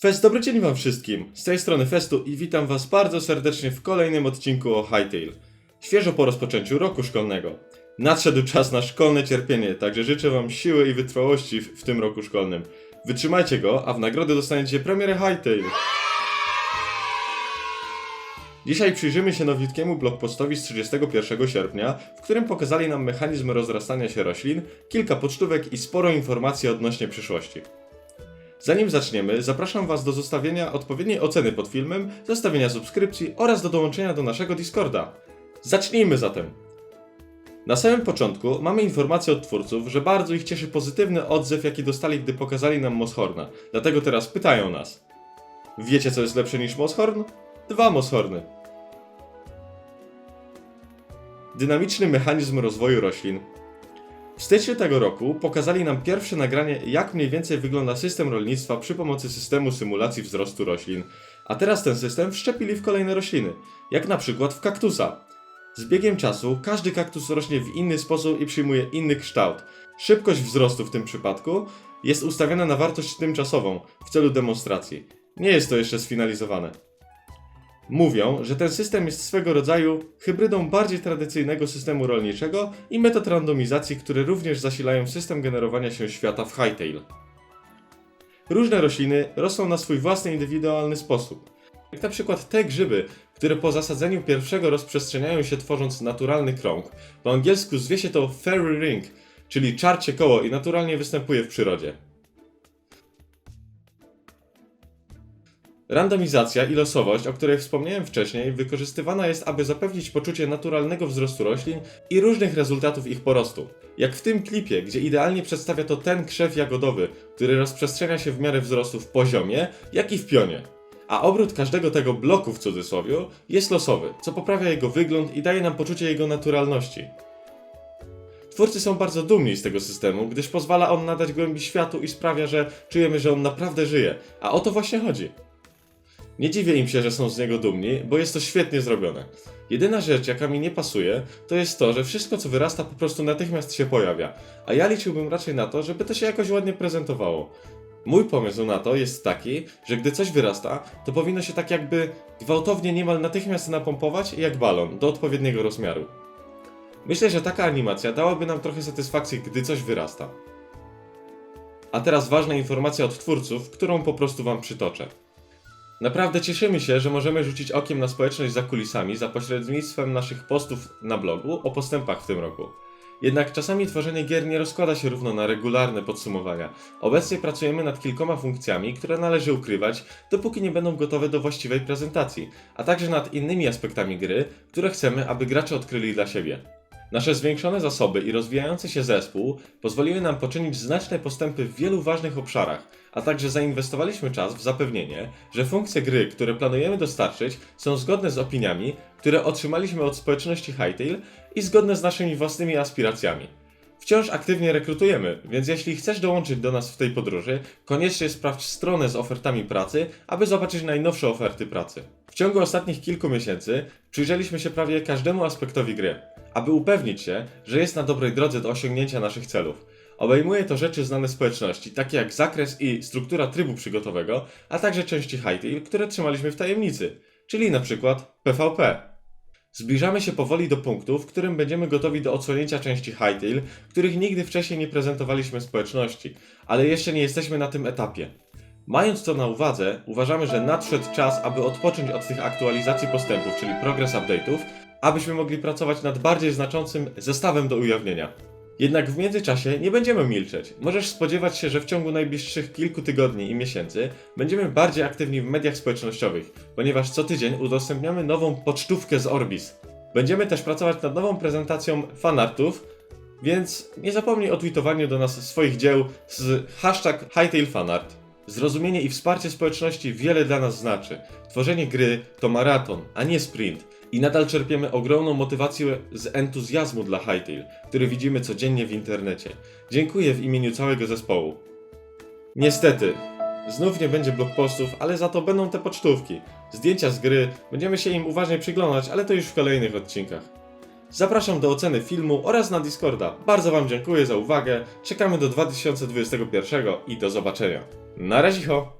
Fest, dobry dzień wam wszystkim. Z tej strony Festu i witam was bardzo serdecznie w kolejnym odcinku o Hightail. Świeżo po rozpoczęciu roku szkolnego. Nadszedł czas na szkolne cierpienie, także życzę wam siły i wytrwałości w, w tym roku szkolnym. Wytrzymajcie go, a w nagrodę dostaniecie premierę Hightail. Dzisiaj przyjrzymy się nowitkiemu blogpostowi z 31 sierpnia, w którym pokazali nam mechanizm rozrastania się roślin, kilka pocztówek i sporo informacji odnośnie przyszłości. Zanim zaczniemy, zapraszam Was do zostawienia odpowiedniej oceny pod filmem, zostawienia subskrypcji oraz do dołączenia do naszego Discorda. Zacznijmy zatem! Na samym początku mamy informację od twórców, że bardzo ich cieszy pozytywny odzew, jaki dostali, gdy pokazali nam Moshorna. Dlatego teraz pytają nas. Wiecie, co jest lepsze niż Moshorn? Dwa Moshorny. Dynamiczny mechanizm rozwoju roślin. W styczniu tego roku pokazali nam pierwsze nagranie, jak mniej więcej wygląda system rolnictwa przy pomocy systemu symulacji wzrostu roślin, a teraz ten system wszczepili w kolejne rośliny, jak na przykład w kaktusa. Z biegiem czasu każdy kaktus rośnie w inny sposób i przyjmuje inny kształt. Szybkość wzrostu w tym przypadku jest ustawiona na wartość tymczasową w celu demonstracji. Nie jest to jeszcze sfinalizowane. Mówią, że ten system jest swego rodzaju hybrydą bardziej tradycyjnego systemu rolniczego i metod randomizacji, które również zasilają system generowania się świata w Hightail. Różne rośliny rosną na swój własny indywidualny sposób. Jak na przykład te grzyby, które po zasadzeniu pierwszego rozprzestrzeniają się tworząc naturalny krąg. Po angielsku zwie się to fairy ring, czyli czarcie koło i naturalnie występuje w przyrodzie. Randomizacja i losowość, o której wspomniałem wcześniej, wykorzystywana jest, aby zapewnić poczucie naturalnego wzrostu roślin i różnych rezultatów ich porostu. Jak w tym klipie, gdzie idealnie przedstawia to ten krzew jagodowy, który rozprzestrzenia się w miarę wzrostu w poziomie, jak i w pionie. A obrót każdego tego bloku w cudzysłowie jest losowy, co poprawia jego wygląd i daje nam poczucie jego naturalności. Twórcy są bardzo dumni z tego systemu, gdyż pozwala on nadać głębi światu i sprawia, że czujemy, że on naprawdę żyje. A o to właśnie chodzi. Nie dziwię im się, że są z niego dumni, bo jest to świetnie zrobione. Jedyna rzecz, jaka mi nie pasuje, to jest to, że wszystko co wyrasta po prostu natychmiast się pojawia, a ja liczyłbym raczej na to, żeby to się jakoś ładnie prezentowało. Mój pomysł na to jest taki, że gdy coś wyrasta, to powinno się tak jakby gwałtownie niemal natychmiast napompować jak balon do odpowiedniego rozmiaru. Myślę, że taka animacja dałaby nam trochę satysfakcji, gdy coś wyrasta. A teraz ważna informacja od twórców, którą po prostu wam przytoczę. Naprawdę cieszymy się, że możemy rzucić okiem na społeczność za kulisami za pośrednictwem naszych postów na blogu o postępach w tym roku. Jednak czasami tworzenie gier nie rozkłada się równo na regularne podsumowania. Obecnie pracujemy nad kilkoma funkcjami, które należy ukrywać, dopóki nie będą gotowe do właściwej prezentacji, a także nad innymi aspektami gry, które chcemy, aby gracze odkryli dla siebie. Nasze zwiększone zasoby i rozwijający się zespół pozwoliły nam poczynić znaczne postępy w wielu ważnych obszarach, a także zainwestowaliśmy czas w zapewnienie, że funkcje gry, które planujemy dostarczyć, są zgodne z opiniami, które otrzymaliśmy od społeczności Hightail i zgodne z naszymi własnymi aspiracjami. Wciąż aktywnie rekrutujemy, więc jeśli chcesz dołączyć do nas w tej podróży, koniecznie sprawdź stronę z ofertami pracy, aby zobaczyć najnowsze oferty pracy. W ciągu ostatnich kilku miesięcy przyjrzeliśmy się prawie każdemu aspektowi gry, aby upewnić się, że jest na dobrej drodze do osiągnięcia naszych celów. Obejmuje to rzeczy znane społeczności, takie jak zakres i struktura trybu przygotowego, a także części Hightail, które trzymaliśmy w tajemnicy, czyli na przykład PvP. Zbliżamy się powoli do punktu, w którym będziemy gotowi do odsłonięcia części Hightail, których nigdy wcześniej nie prezentowaliśmy społeczności, ale jeszcze nie jesteśmy na tym etapie. Mając to na uwadze, uważamy, że nadszedł czas, aby odpocząć od tych aktualizacji postępów, czyli progress update'ów, abyśmy mogli pracować nad bardziej znaczącym zestawem do ujawnienia. Jednak w międzyczasie nie będziemy milczeć. Możesz spodziewać się, że w ciągu najbliższych kilku tygodni i miesięcy będziemy bardziej aktywni w mediach społecznościowych, ponieważ co tydzień udostępniamy nową pocztówkę z Orbis. Będziemy też pracować nad nową prezentacją fanartów, więc nie zapomnij o tweetowaniu do nas swoich dzieł z hashtag HightailFanart. Zrozumienie i wsparcie społeczności wiele dla nas znaczy. Tworzenie gry to maraton, a nie sprint. I nadal czerpiemy ogromną motywację z entuzjazmu dla Hightail, który widzimy codziennie w internecie. Dziękuję w imieniu całego zespołu. Niestety, znów nie będzie blogpostów, ale za to będą te pocztówki. Zdjęcia z gry, będziemy się im uważnie przyglądać, ale to już w kolejnych odcinkach. Zapraszam do oceny filmu oraz na Discorda. Bardzo Wam dziękuję za uwagę, czekamy do 2021 i do zobaczenia. Na razie! ho!